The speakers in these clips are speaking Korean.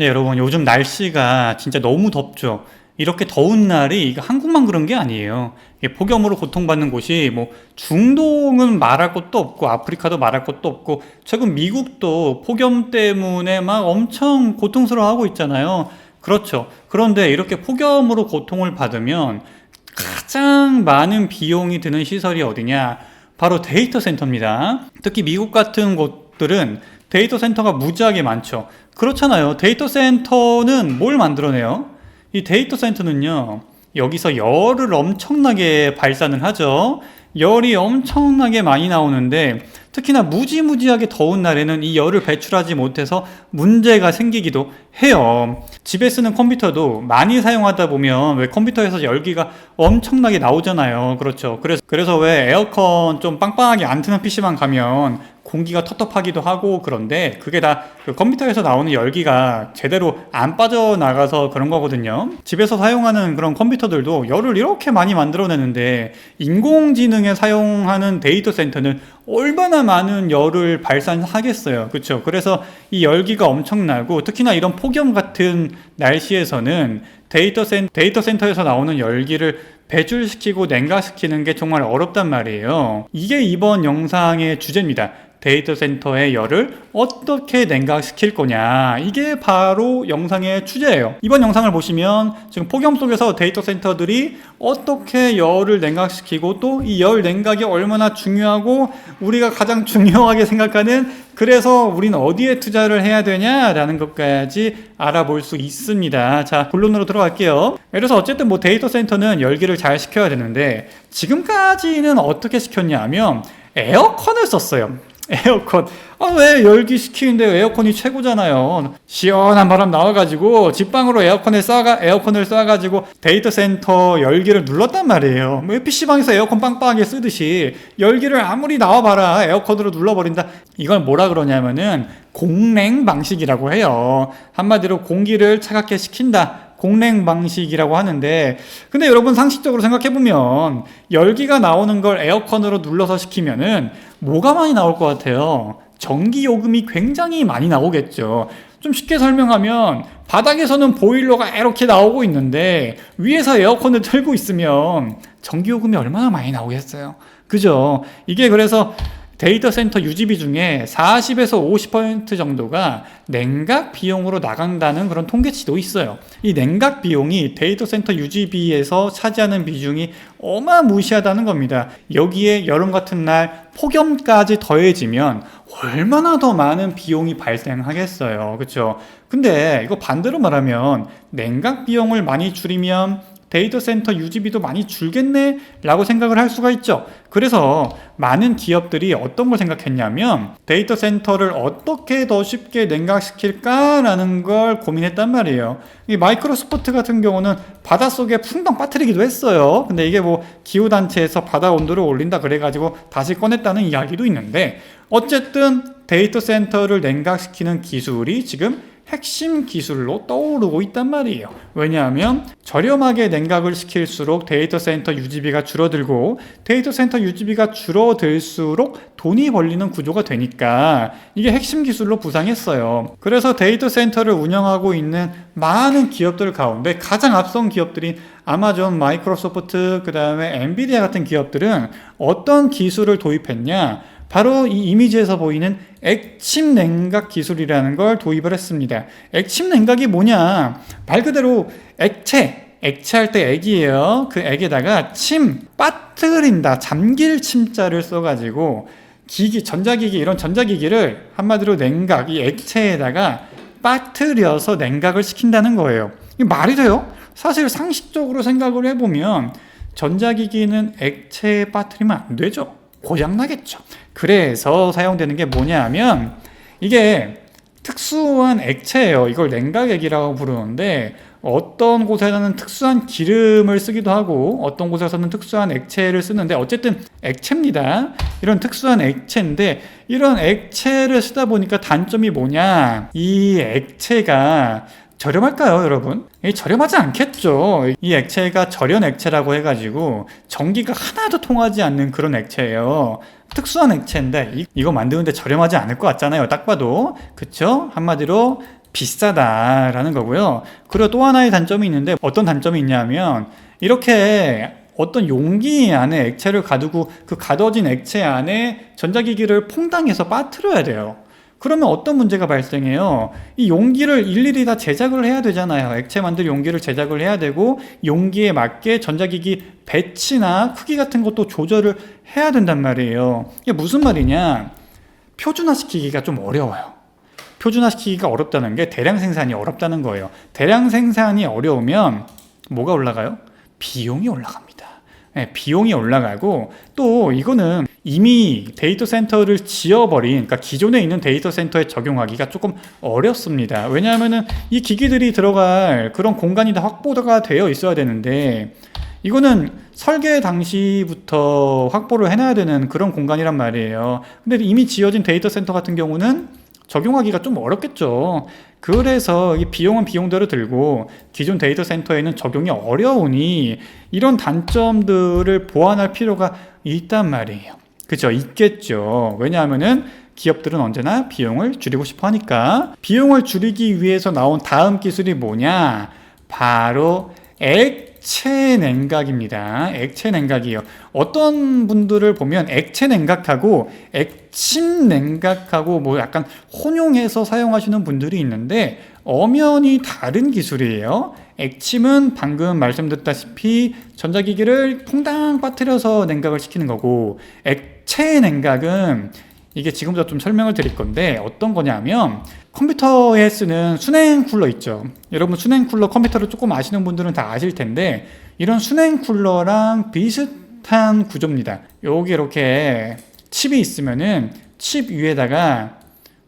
네, 여러분, 요즘 날씨가 진짜 너무 덥죠. 이렇게 더운 날이 한국만 그런 게 아니에요. 폭염으로 고통받는 곳이 뭐 중동은 말할 것도 없고 아프리카도 말할 것도 없고 최근 미국도 폭염 때문에 막 엄청 고통스러워하고 있잖아요. 그렇죠. 그런데 이렇게 폭염으로 고통을 받으면 가장 많은 비용이 드는 시설이 어디냐? 바로 데이터 센터입니다. 특히 미국 같은 곳들은 데이터 센터가 무지하게 많죠. 그렇잖아요. 데이터 센터는 뭘 만들어내요? 이 데이터 센터는요, 여기서 열을 엄청나게 발산을 하죠. 열이 엄청나게 많이 나오는데, 특히나 무지무지하게 더운 날에는 이 열을 배출하지 못해서 문제가 생기기도 해요. 집에 쓰는 컴퓨터도 많이 사용하다 보면 왜 컴퓨터에서 열기가 엄청나게 나오잖아요. 그렇죠. 그래서, 그래서 왜 에어컨 좀 빵빵하게 안 트는 PC방 가면 공기가 텁텁하기도 하고 그런데 그게 다 그 컴퓨터에서 나오는 열기가 제대로 안 빠져나가서 그런 거거든요. 집에서 사용하는 그런 컴퓨터들도 열을 이렇게 많이 만들어내는데 인공지능에 사용하는 데이터 센터는 얼마나 많은 열을 발산하겠어요. 그렇죠? 그래서 이 열기가 엄청나고 특히나 이런 폭염 같은 날씨에서는 데이터 센 데이터 센터에서 나오는 열기를 배출시키고 냉각시키는 게 정말 어렵단 말이에요. 이게 이번 영상의 주제입니다. 데이터 센터의 열을 어떻게 냉각시킬 거냐. 이게 바로 영상의 주제예요. 이번 영상을 보시면 지금 폭염 속에서 데이터 센터들이 어떻게 열을 냉각시키고 또 이 열 냉각이 얼마나 중요하고 우리가 가장 중요하게 생각하는 그래서 우리는 어디에 투자를 해야 되냐라는 것까지 알아볼 수 있습니다. 자, 본론으로 들어갈게요. 그래서 어쨌든 뭐 데이터 센터는 열기를 잘 식혀야 되는데 지금까지는 어떻게 시켰냐 하면 에어컨을 썼어요. 에어컨. 아, 왜 열기 식히는데 에어컨이 최고잖아요. 시원한 바람 나와가지고 집방으로 에어컨을 쏴가, 에어컨을 쏴가지고 데이터 센터 열기를 눌렀단 말이에요. 뭐 PC방에서 에어컨 빵빵하게 쓰듯이 열기를 아무리 나와봐라 에어컨으로 눌러버린다. 이걸 뭐라 그러냐면은 공냉 방식이라고 해요. 한마디로 공기를 차갑게 식힌다. 공냉 방식이라고 하는데 근데 여러분 상식적으로 생각해 보면 열기가 나오는 걸 에어컨으로 눌러서 식히면은 뭐가 많이 나올 것 같아요. 전기 요금이 굉장히 많이 나오겠죠. 좀 쉽게 설명하면 바닥에서는 보일러가 이렇게 나오고 있는데 위에서 에어컨을 틀고 있으면 전기 요금이 얼마나 많이 나오겠어요. 그죠? 이게 그래서 데이터 센터 유지비 중에 40에서 50% 정도가 냉각 비용으로 나간다는 그런 통계치도 있어요. 이 냉각 비용이 데이터 센터 유지비에서 차지하는 비중이 어마무시하다는 겁니다. 여기에 여름 같은 날 폭염까지 더해지면 얼마나 더 많은 비용이 발생하겠어요. 그렇죠? 근데 이거 반대로 말하면 냉각 비용을 많이 줄이면 데이터 센터 유지비도 많이 줄겠네? 라고 생각을 할 수가 있죠. 그래서 많은 기업들이 어떤 걸 생각했냐면 데이터 센터를 어떻게 더 쉽게 냉각시킬까라는 걸 고민했단 말이에요. 이 마이크로소프트 같은 경우는 바닷속에 풍덩 빠뜨리기도 했어요. 근데 이게 뭐 기후단체에서 바다 온도를 올린다 그래가지고 다시 꺼냈다는 이야기도 있는데 어쨌든 데이터 센터를 냉각시키는 기술이 지금 핵심 기술로 떠오르고 있단 말이에요. 왜냐하면 저렴하게 냉각을 시킬수록 데이터 센터 유지비가 줄어들고 데이터 센터 유지비가 줄어들수록 돈이 벌리는 구조가 되니까 이게 핵심 기술로 부상했어요. 그래서 데이터 센터를 운영하고 있는 많은 기업들 가운데 가장 앞선 기업들인 아마존, 마이크로소프트, 그 다음에 엔비디아 같은 기업들은 어떤 기술을 도입했냐? 바로 이 이미지에서 보이는 액침 냉각 기술이라는 걸 도입을 했습니다. 액침 냉각이 뭐냐? 말 그대로 액체, 액체할 때 액이에요. 그 액에다가 침, 빠뜨린다, 잠길 침자를 써가지고 기기, 전자기기, 이런 전자기기를 한마디로 냉각, 이 액체에다가 빠뜨려서 냉각을 시킨다는 거예요. 이 말이 돼요? 사실 상식적으로 생각을 해보면 전자기기는 액체에 빠뜨리면 안 되죠. 고장나겠죠. 그래서 사용되는 게 뭐냐 하면 이게 특수한 액체예요. 이걸 냉각액이라고 부르는데 어떤 곳에서는 특수한 기름을 쓰기도 하고 어떤 곳에서는 특수한 액체를 쓰는데 어쨌든 액체입니다. 이런 특수한 액체인데 이런 액체를 쓰다 보니까 단점이 뭐냐? 이 액체가 저렴할까요, 여러분? 저렴하지 않겠죠. 이 액체가 절연 액체라고 해가지고 전기가 하나도 통하지 않는 그런 액체예요. 특수한 액체인데 이, 거 만드는데 저렴하지 않을 것 같잖아요. 딱 봐도 그쵸? 한마디로 비싸다라는 거고요. 그리고 또 하나의 단점이 있는데 어떤 단점이 있냐면 이렇게 어떤 용기 안에 액체를 가두고 그 가둬진 액체 안에 전자기기를 퐁당해서 빠뜨려야 돼요. 그러면 어떤 문제가 발생해요? 이 용기를 일일이 다 제작을 해야 되잖아요. 액체 만들 용기를 제작을 해야 되고 용기에 맞게 전자기기 배치나 크기 같은 것도 조절을 해야 된단 말이에요. 이게 무슨 말이냐? 표준화시키기가 좀 어려워요. 표준화시키기가 어렵다는 게 대량 생산이 어렵다는 거예요. 대량 생산이 어려우면 뭐가 올라가요? 비용이 올라갑니다. 네, 비용이 올라가고 또 이거는 이미 데이터 센터를 지어버린 그러니까 기존에 있는 데이터 센터에 적용하기가 조금 어렵습니다. 왜냐하면은 이 기기들이 들어갈 그런 공간이 다 확보가 되어 있어야 되는데 이거는 설계 당시부터 확보를 해놔야 되는 그런 공간이란 말이에요. 근데 이미 지어진 데이터 센터 같은 경우는 적용하기가 좀 어렵겠죠. 그래서 이 비용은 비용대로 들고 기존 데이터 센터에는 적용이 어려우니 이런 단점들을 보완할 필요가 있단 말이에요. 그죠? 있겠죠. 왜냐하면은 기업들은 언제나 비용을 줄이고 싶어 하니까 비용을 줄이기 위해서 나온 다음 기술이 뭐냐? 바로 액체 냉각입니다. 액체 냉각이요. 어떤 분들을 보면 액체 냉각하고 액침 냉각하고 뭐 약간 혼용해서 사용하시는 분들이 있는데 엄연히 다른 기술이에요. 액침은 방금 말씀드렸다시피 전자기기를 퐁당 빠뜨려서 냉각을 시키는 거고 액 체 냉각은 이게 지금부터 좀 설명을 드릴 건데 어떤 거냐면 컴퓨터에 쓰는 순행 쿨러 있죠. 여러분 순행 쿨러 컴퓨터를 조금 아시는 분들은 다 아실 텐데 이런 순행 쿨러랑 비슷한 구조입니다. 여기 이렇게 칩이 있으면은 칩 위에다가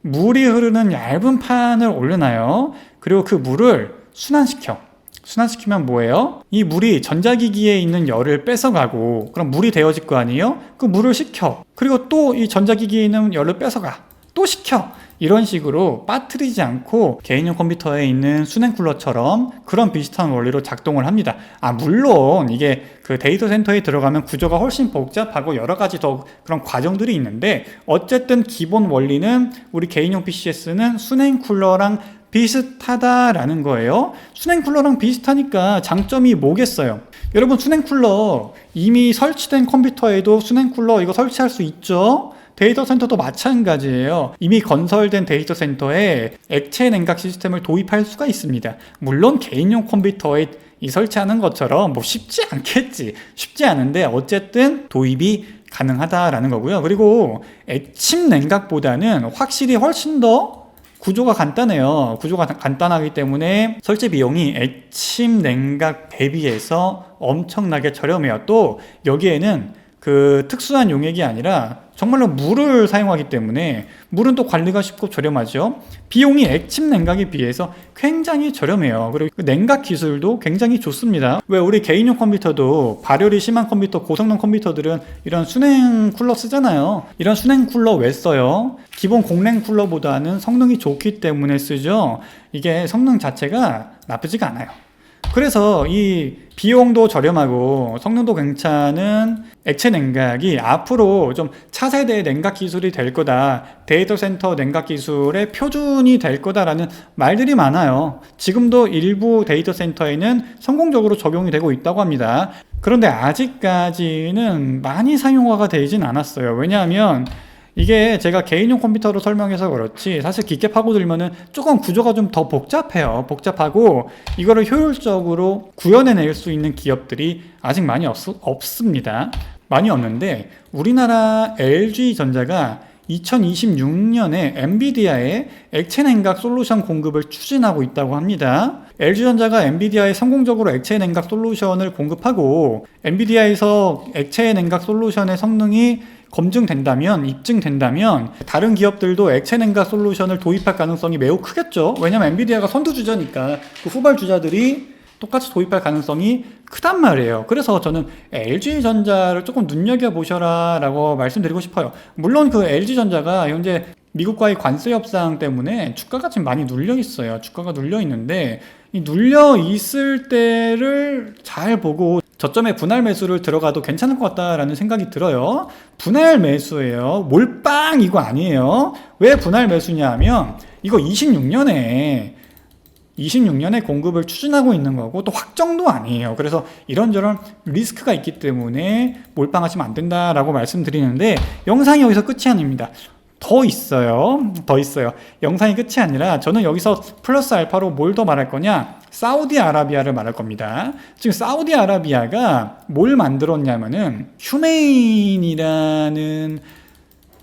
물이 흐르는 얇은 판을 올려놔요. 그리고 그 물을 순환시켜. 순환시키면 뭐예요? 이 물이 전자기기에 있는 열을 뺏어가고 그럼 물이 되어질 거 아니에요? 그 물을 식혀. 그리고 또 이 전자기기에 있는 열을 뺏어가. 또 식혀. 이런 식으로 빠뜨리지 않고 개인용 컴퓨터에 있는 수냉 쿨러처럼 그런 비슷한 원리로 작동을 합니다. 아, 물론 이게 그 데이터 센터에 들어가면 구조가 훨씬 복잡하고 여러 가지 더 그런 과정들이 있는데 어쨌든 기본 원리는 우리 개인용 PC에 쓰는 수냉 쿨러랑 비슷하다라는 거예요. 수냉 쿨러랑 비슷하니까 장점이 뭐겠어요? 여러분 수냉 쿨러 이미 설치된 컴퓨터에도 수냉 쿨러 이거 설치할 수 있죠? 데이터 센터도 마찬가지예요. 이미 건설된 데이터 센터에 액체 냉각 시스템을 도입할 수가 있습니다. 물론 개인용 컴퓨터에 이 설치하는 것처럼 뭐 쉽지 않겠지. 쉽지 않은데 어쨌든 도입이 가능하다라는 거고요. 그리고 액침 냉각보다는 확실히 훨씬 더 구조가 간단해요. 구조가 간단하기 때문에 설치 비용이 액침 냉각 대비해서 엄청나게 저렴해요. 또 여기에는 그 특수한 용액이 아니라 정말로 물을 사용하기 때문에 물은 또 관리가 쉽고 저렴하죠. 비용이 액침 냉각에 비해서 굉장히 저렴해요. 그리고 그 냉각 기술도 굉장히 좋습니다. 왜 우리 개인용 컴퓨터도 발열이 심한 컴퓨터, 고성능 컴퓨터들은 이런 순행 쿨러 쓰잖아요. 이런 순행 쿨러 왜 써요? 기본 공랭 쿨러보다는 성능이 좋기 때문에 쓰죠. 이게 성능 자체가 나쁘지가 않아요. 그래서 이 비용도 저렴하고 성능도 괜찮은 액체 냉각이 앞으로 좀 차세대 냉각 기술이 될 거다. 데이터 센터 냉각 기술의 표준이 될 거다라는 말들이 많아요. 지금도 일부 데이터 센터에는 성공적으로 적용이 되고 있다고 합니다. 그런데 아직까지는 많이 사용화가 되진 않았어요. 왜냐하면 이게 제가 개인용 컴퓨터로 설명해서 그렇지 사실 깊게 파고들면은 조금 구조가 좀 더 복잡해요. 복잡하고 이거를 효율적으로 구현해낼 수 있는 기업들이 아직 많이 없, 없습니다. 많이 없는데 우리나라 LG전자가 2026년에 엔비디아의 액체 냉각 솔루션 공급을 추진하고 있다고 합니다. LG전자가 엔비디아에 성공적으로 액체 냉각 솔루션을 공급하고 엔비디아에서 액체 냉각 솔루션의 성능이 검증된다면 입증된다면 다른 기업들도 액체 냉각 솔루션을 도입할 가능성이 매우 크겠죠. 왜냐면 엔비디아가 선두주자니까 그 후발주자들이 똑같이 도입할 가능성이 크단 말이에요. 그래서 저는 LG전자를 조금 눈여겨보셔라 라고 말씀드리고 싶어요. 물론 그 LG전자가 현재 미국과의 관세 협상 때문에 주가가 지금 많이 눌려 있어요. 주가가 눌려 있는데 이 눌려 있을 때를 잘 보고 저점에 분할 매수를 들어가도 괜찮을 것 같다라는 생각이 들어요. 분할 매수예요. 몰빵 이거 아니에요. 왜 분할 매수냐 하면 이거 26년에 26년에 공급을 추진하고 있는 거고 또 확정도 아니에요. 그래서 이런저런 리스크가 있기 때문에 몰빵하시면 안 된다라고 말씀드리는데 영상이 여기서 끝이 아닙니다. 더 있어요. 더 있어요. 영상이 끝이 아니라 저는 여기서 플러스 알파로 뭘 더 말할 거냐? 사우디아라비아를 말할 겁니다. 지금 사우디아라비아가 뭘 만들었냐면은 휴메인이라는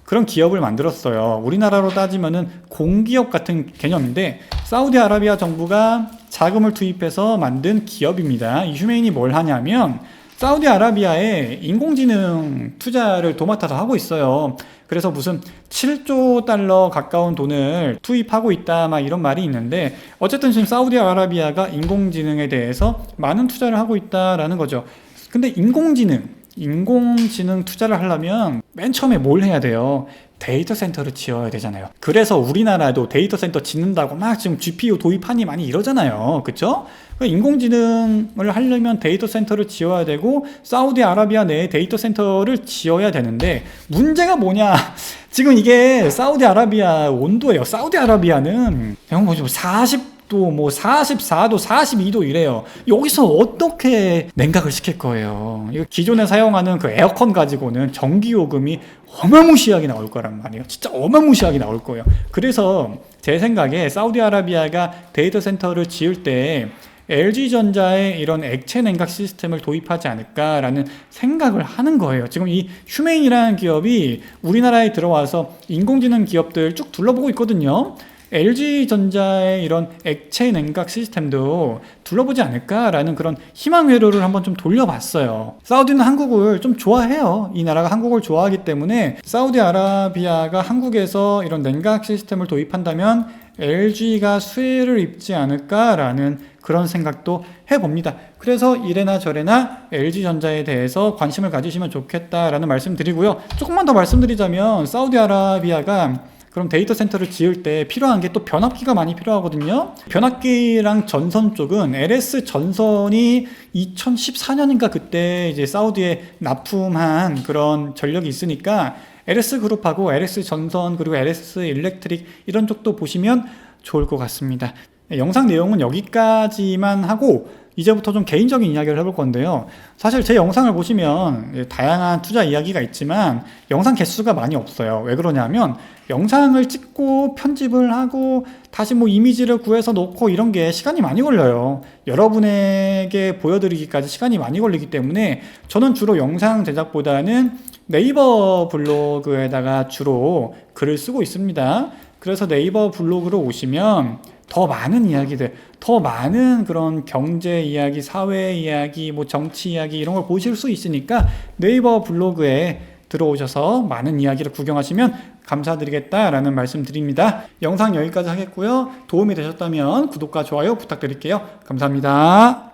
그런 기업을 만들었어요. 우리나라로 따지면은 공기업 같은 개념인데 사우디아라비아 정부가 자금을 투입해서 만든 기업입니다. 이 휴메인이 뭘 하냐면 사우디아라비아에 인공지능 투자를 도맡아서 하고 있어요. 그래서 무슨 7조 달러 가까운 돈을 투입하고 있다 막 이런 말이 있는데 어쨌든 지금 사우디아라비아가 인공지능에 대해서 많은 투자를 하고 있다라는 거죠. 근데 인공지능 인공지능 투자를 하려면 맨 처음에 뭘 해야 돼요? 데이터 센터를 지어야 되잖아요. 그래서 우리나라도 데이터 센터 짓는다고 막 지금 GPU 도입하니 많이 이러잖아요. 그쵸? 인공지능을 하려면 데이터 센터를 지어야 되고 사우디아라비아 내에 데이터 센터를 지어야 되는데 문제가 뭐냐? 지금 이게 사우디아라비아 온도예요. 사우디아라비아는 형 보시면 40도 뭐 44도 42도 이래요. 여기서 어떻게 냉각을 시킬 거예요? 이거 기존에 사용하는 그 에어컨 가지고는 전기 요금이 어마무시하게 나올 거란 말이에요. 진짜 어마무시하게 나올 거예요. 그래서 제 생각에 사우디아라비아가 데이터 센터를 지을 때 LG전자의 이런 액체 냉각 시스템을 도입하지 않을까라는 생각을 하는 거예요. 지금 이 휴메인이라는 기업이 우리나라에 들어와서 인공지능 기업들 쭉 둘러보고 있거든요. LG전자의 이런 액체 냉각 시스템도 둘러보지 않을까라는 그런 희망 회로를 한번 좀 돌려봤어요. 사우디는 한국을 좀 좋아해요. 이 나라가 한국을 좋아하기 때문에 사우디아라비아가 한국에서 이런 냉각 시스템을 도입한다면 LG가 수혜를 입지 않을까라는 그런 생각도 해봅니다. 그래서 이래나 저래나 LG전자에 대해서 관심을 가지시면 좋겠다라는 말씀 드리고요. 조금만 더 말씀드리자면 사우디아라비아가 그럼 데이터 센터를 지을 때 필요한 게 또 변압기가 많이 필요하거든요. 변압기랑 전선 쪽은 LS 전선이 2014년인가 그때 이제 사우디에 납품한 그런 전력이 있으니까 LS 그룹하고 LS 전선 그리고 LS 일렉트릭 이런 쪽도 보시면 좋을 것 같습니다. 네, 영상 내용은 여기까지만 하고 이제부터 좀 개인적인 이야기를 해볼 건데요. 사실 제 영상을 보시면 다양한 투자 이야기가 있지만 영상 개수가 많이 없어요. 왜 그러냐면 영상을 찍고 편집을 하고 다시 뭐 이미지를 구해서 놓고 이런 게 시간이 많이 걸려요. 여러분에게 보여드리기까지 시간이 많이 걸리기 때문에 저는 주로 영상 제작보다는 네이버 블로그에다가 주로 글을 쓰고 있습니다. 그래서 네이버 블로그로 오시면 더 많은 이야기들, 더 많은 그런 경제 이야기, 사회 이야기, 뭐 정치 이야기 이런 걸 보실 수 있으니까 네이버 블로그에 들어오셔서 많은 이야기를 구경하시면 감사드리겠다라는 말씀 드립니다. 영상 여기까지 하겠고요. 도움이 되셨다면 구독과 좋아요 부탁드릴게요. 감사합니다.